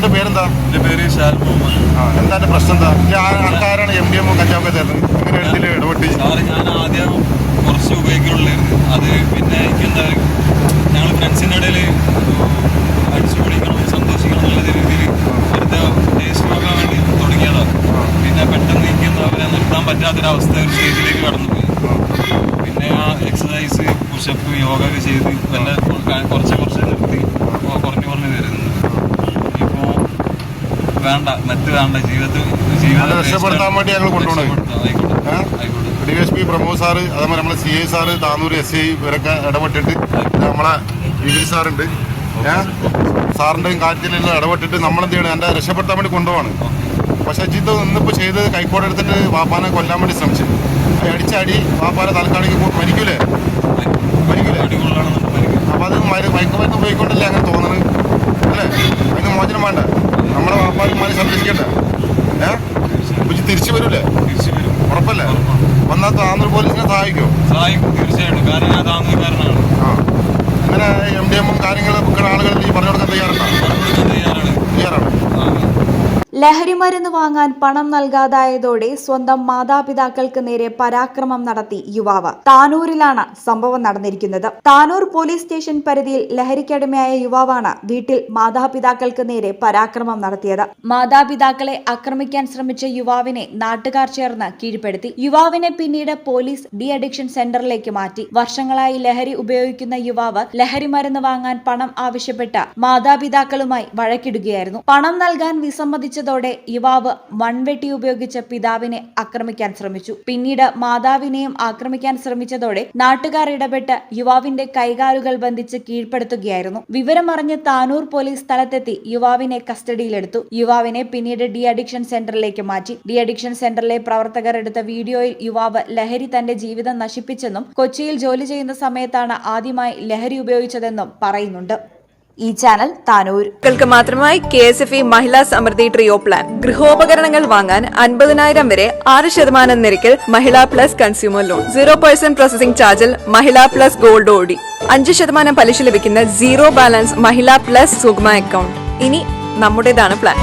എന്റെ പേരെന്താ? എന്റെ പേര് ഷാൽ മുഹമ്മദ്. എന്താണ് എന്താ? പ്രശ്നം എന്താ ആൾക്കാരാണ് എം ഡി എമ്മും കഞ്ചാവൊക്കെ തരുന്നത്. ഇങ്ങനെ എടുത്തിട്ട് ഇടപെട്ട്. സാറ് ഞാൻ ആദ്യം കുറച്ച് ഉപയോഗിക്കുള്ളായിരുന്നു അത് പിന്നെ എനിക്ക് എന്താ ഞങ്ങൾ ഫ്രണ്ട്സിന്റെ ഇടയിൽ അടിച്ചു പൊളിക്കണം സന്തോഷിക്കണം എന്നുള്ള രീതിയിൽ വെറുതെ ടേസ്റ്റ് നോക്കാൻ വേണ്ടി തുടങ്ങിയതാണ് പിന്നെ പെട്ടെന്ന് എനിക്ക് എന്താ പറയുക നിർത്താൻ പറ്റാത്തൊരവസ്ഥ ഒരു സ്റ്റേജിലേക്ക് കടന്നുപോയി. പിന്നെ ആ എക്സസൈസ് പുഷപ്പ് യോഗ ഒക്കെ ചെയ്ത് നല്ല കുറച്ച് കുറച്ച് നിർത്തി. വേണ്ട മറ്റ് വേണ്ട ജീവിതത്തിൽ രക്ഷപ്പെടുത്താൻ വേണ്ടി ഞങ്ങൾ കൊണ്ടുപോകണം. D S P Pramod sir അതേപോലെ നമ്മളെ C I sir Tanur S I ഇവരൊക്കെ ഇടപെട്ടിട്ട് നമ്മളെ വിപിൻ സാറുണ്ട്. സാറിന്റെയും കാര്യത്തിലെല്ലാം ഇടപെട്ടിട്ട് നമ്മളെന്ത് ചെയ്യണം എന്റെ രക്ഷപ്പെടുത്താൻ വേണ്ടി കൊണ്ടുപോകണം പക്ഷേ ജിത്ത് ഇന്നിപ്പോൾ ചെയ്ത് കൈക്കോട് എടുത്തിട്ട് വാപ്പാനെ കൊല്ലാൻ വേണ്ടി ശ്രമിച്ചു. അടിച്ചടി വാപ്പാനെ തൽക്കാലിക്ക് മരിക്കൂലേ? മരിക്കൂലേ? അപ്പോൾ അത് മയക്കുമരുന്ന് ഉപയോഗിക്കൊണ്ടല്ലേ അങ്ങനെ തോന്നുന്നത്? സഹായിക്കും തീർച്ചയായിട്ടും. കാരണം ഞാൻ അങ്ങനെ എം ഡി എമ്മും കാര്യങ്ങളും ആളുകൾ ഈ പറഞ്ഞു കൊടുക്കാൻ തയ്യാറുണ്ടോ? ലഹരിമരുന്ന് വാങ്ങാൻ പണം നൽകാതായതോടെ സ്വന്തം മാതാപിതാക്കൾക്ക് നേരെ പരാക്രമം നടത്തി യുവാവ്. താനൂരിലാണ് സംഭവം നടന്നിരിക്കുന്നത്. താനൂർ പോലീസ് സ്റ്റേഷൻ പരിധിയിൽ ലഹരിക്കടിമയായ യുവാവാണ് വീട്ടിൽ മാതാപിതാക്കൾക്ക് നേരെ പരാക്രമം നടത്തിയത്. മാതാപിതാക്കളെ ആക്രമിക്കാൻ ശ്രമിച്ച യുവാവിനെ നാട്ടുകാർ ചേർന്ന് കീഴ്പ്പെടുത്തി. യുവാവിനെ പിന്നീട് പോലീസ് ഡി അഡിക്ഷൻ സെന്ററിലേക്ക് മാറ്റി. വർഷങ്ങളായി ലഹരി ഉപയോഗിക്കുന്ന യുവാവ് ലഹരി മരുന്ന് വാങ്ങാൻ പണം ആവശ്യപ്പെട്ട മാതാപിതാക്കളുമായി വഴക്കിടുകയായിരുന്നു. പണം നൽകാൻ വിസമ്മതിച്ചതോടെ യുവാവ് മൺവെട്ടി ഉപയോഗിച്ച് പിതാവിനെ ആക്രമിക്കാൻ ശ്രമിച്ചു. പിന്നീട് മാതാവിനെയും ആക്രമിക്കാൻ ശ്രമിച്ചതോടെ നാട്ടുകാർ ഇടപെട്ട് യുവാവിന്റെ കൈകാലുകൾ ബന്ധിച്ച് കീഴ്പ്പെടുത്തുകയായിരുന്നു. വിവരമറിഞ്ഞ് താനൂർ പോലീസ് സ്ഥലത്തെത്തി യുവാവിനെ കസ്റ്റഡിയിലെടുത്തു. യുവാവിനെ പിന്നീട് ഡി അഡിക്ഷൻ സെന്ററിലേക്ക് മാറ്റി. ഡി അഡിക്ഷൻ സെന്ററിലെ പ്രവർത്തകർ എടുത്ത വീഡിയോയിൽ യുവാവ് ലഹരി തന്റെ ജീവിതം നശിപ്പിച്ചെന്നും കൊച്ചിയിൽ ജോലി ചെയ്യുന്ന സമയത്താണ് ആദ്യമായി ലഹരി ഉപയോഗിച്ചതെന്നും പറയുന്നുണ്ട്. ഈ ചാനൽ താനൂർ. മാത്രമായി K S F E Mahila Samriddhi trio plan ഗൃഹോപകരണങ്ങൾ വാങ്ങാൻ അൻപതിനായിരം വരെ ആറ് ശതമാനം നിരക്കിൽ Mahila plus consumer loan zero percent processing ചാർജിൽ Mahila plus gold O D. അഞ്ച് ശതമാനം പലിശ ലഭിക്കുന്ന zero balance Mahila plus Sugama account ഇനി നമ്മുടേതാണ് പ്ലാൻ